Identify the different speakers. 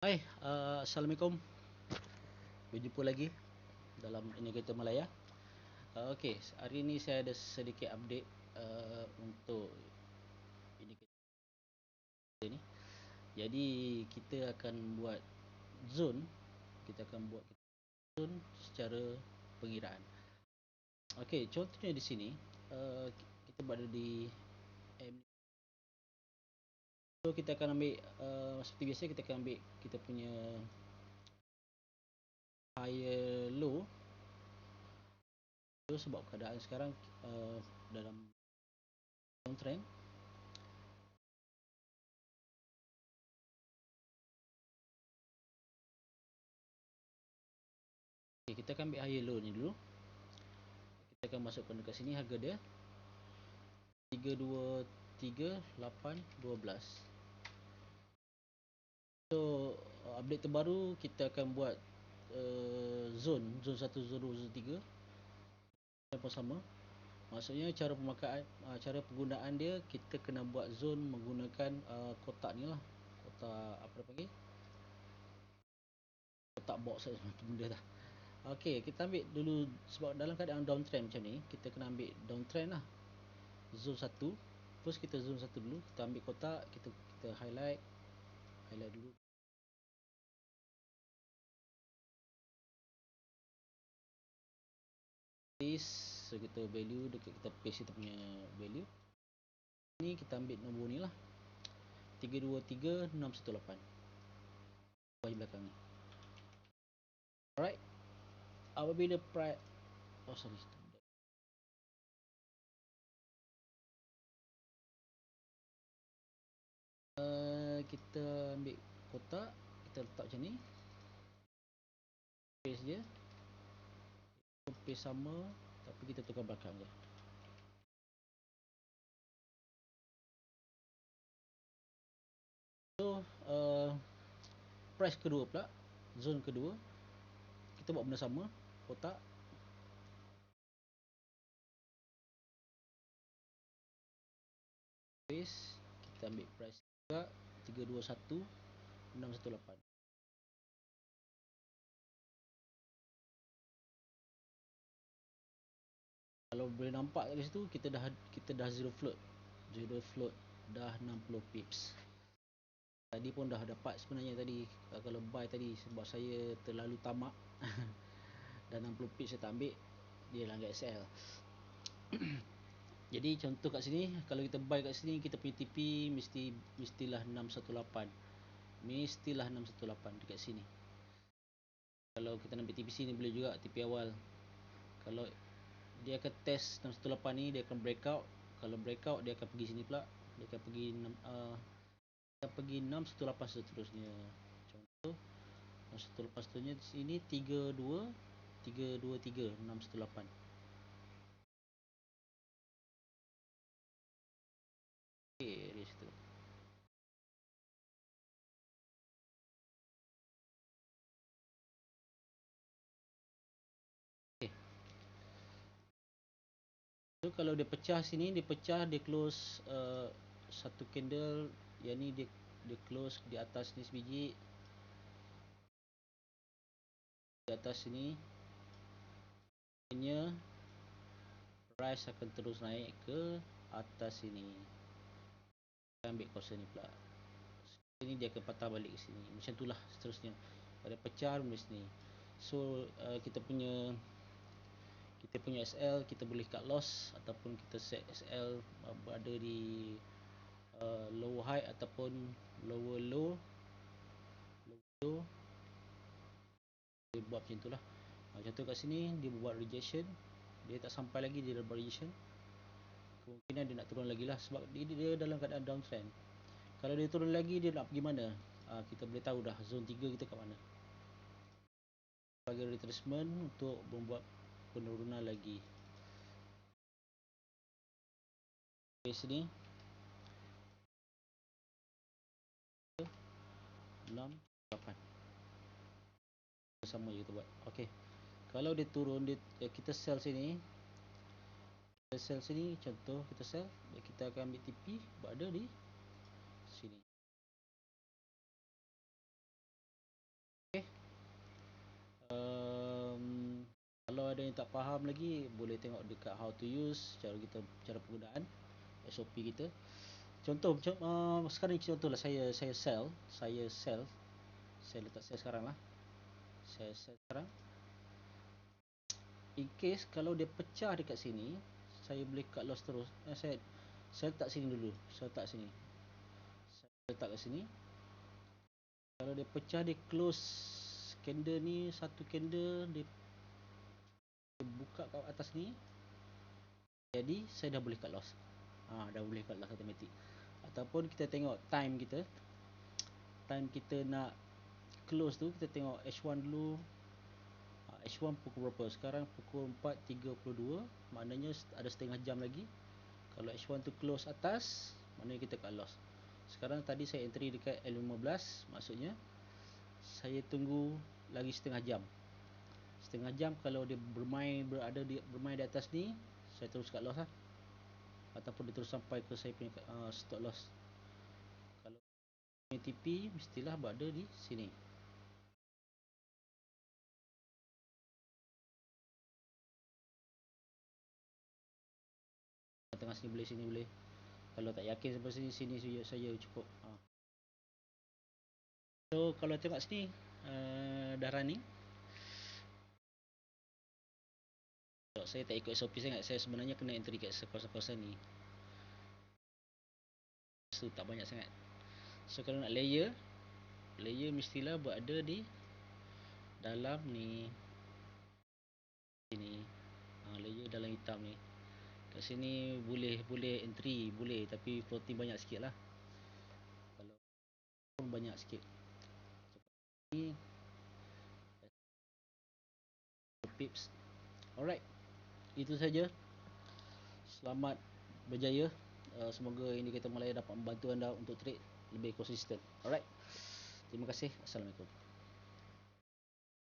Speaker 1: Hai, uh, Assalamualaikum. Berjumpa lagi dalam Indikator Malaya. Uh, Okey, hari ini saya ada sedikit update uh, untuk indikator ini. Jadi kita akan buat zone, kita akan buat zone secara pengiraan. Okey, contohnya di sini uh, kita berada di M So kita akan ambil uh, seperti biasa kita akan ambil kita punya higher low. So, sebab keadaan sekarang uh, dalam downtrend okay, kita akan ambil higher low ni dulu. Kita akan masukkan dekat sini harga dia 323 8 12 So uh, update terbaru kita akan buat uh, zone zone 1 zone 2 zone 3 apa sama? Maksudnya cara pemakaian uh, cara penggunaan dia kita kena buat zone menggunakan uh, kotak ni lah. Kotak apa dia panggil? Kotak box macam benda dah. Ok kita ambil dulu sebab dalam keadaan downtrend macam ni kita kena ambil downtrend lah. Zone 1 first kita zone 1 dulu kita ambil kotak kita kita highlight highlight dulu. Paste so kita value dekat kita paste kita punya value. Ni kita ambil nombor ni lah. 323618 bagi belakang ni. Alright. Apabila price oh sorry Uh, kita ambil kotak kita letak macam ni. Paste dia paste sama tapi kita tukar belakang je. So uh, price kedua pula zone kedua kita buat benda sama kotak. Paste kita ambil price 321 618 kalau boleh nampak kat situ kita dah kita dah zero float. Zero float dah 60 pips. Tadi pun dah dapat sebenarnya tadi. Kalau buy tadi sebab saya terlalu tamak dan 60 pips saya tak ambil dia langgar SL jadi contoh kat sini kalau kita buy kat sini kita punya TP mesti mestilah 618 mestilah 618 dekat sini. Kalau kita nak TP sini boleh juga TP awal. Kalau dia akan test 618 ni dia akan breakout kalau breakout dia akan pergi sini pula. Dia akan pergi uh, dia akan pergi 618 seterusnya. Contoh 618 seterusnya sini 32 323 618 So kalau dia pecah sini, dia pecah, dia close uh, satu candle, yang ni dia dia close di atas ni sebiji. Di atas sini. Punya price akan terus naik ke atas sini. Kita ambil kawasan ni pula. Sini dia akan patah balik ke sini. Macam itulah seterusnya. Pada pecah di sini. So uh, kita punya kita punya SL kita boleh cut loss ataupun kita set SL uh, berada di uh, low high ataupun lower low. Low low. Dia buat macam itulah. Uh, contoh kat sini dia buat rejection. Dia tak sampai lagi dia buat rejection. Kemungkinan dia nak turun lagi lah sebab dia, dia dalam keadaan downtrend. Kalau dia turun lagi dia nak pergi mana? Uh, kita boleh tahu dah zone 3 kita kat mana. Sebagai retracement untuk membuat penurunan lagi. Base ni 6 8 sama je kita buat. Ok kalau dia turun dia, eh, kita sell sini. Kita sell sini contoh kita sell kita akan ambil TP berada di sini yang tak faham lagi boleh tengok dekat how to use cara kita cara penggunaan SOP kita. Contoh macam uh, sekarang ni contohlah saya saya sell saya sell saya letak sell sekarang lah. Saya sell sekarang. In case kalau dia pecah dekat sini saya boleh cut loss terus. Eh, saya saya letak sini dulu saya letak sini. Saya letak kat sini. Kalau dia pecah dia close candle ni satu candle dia, dia buka kat atas ni jadi saya dah boleh cut loss. Ha, dah boleh cut loss automatic. Ataupun kita tengok time kita. Time kita nak close tu kita tengok H1 dulu. Ha, H1 pukul berapa? Sekarang pukul 4.32 maknanya ada setengah jam lagi. Kalau H1 tu close atas maknanya kita cut loss. Sekarang tadi saya entry dekat L15 maksudnya saya tunggu lagi setengah jam setengah jam kalau dia bermain berada di bermain di atas ni saya terus cut loss lah. Ataupun dia terus sampai ke saya punya uh, stop loss. Kalau TP mestilah berada di sini. Tengah sini boleh sini boleh. Kalau tak yakin sampai sini sini saya, saya cukup. Ha. so kalau tengok sini uh, dah running so, saya tak ikut SOP sangat. Saya sebenarnya kena entry kat kawasan-kawasan ni. So tak banyak sangat. So kalau nak layer layer mestilah berada di dalam ni. Sini ha, layer dalam hitam ni. Kat sini boleh boleh entry boleh. Tapi floating banyak sikit lah. Kalau banyak sikit. Ni. Pips alright itu saja. Selamat berjaya. Uh, semoga indikator Malaya dapat membantu anda untuk trade lebih konsisten. Alright. Terima kasih. Assalamualaikum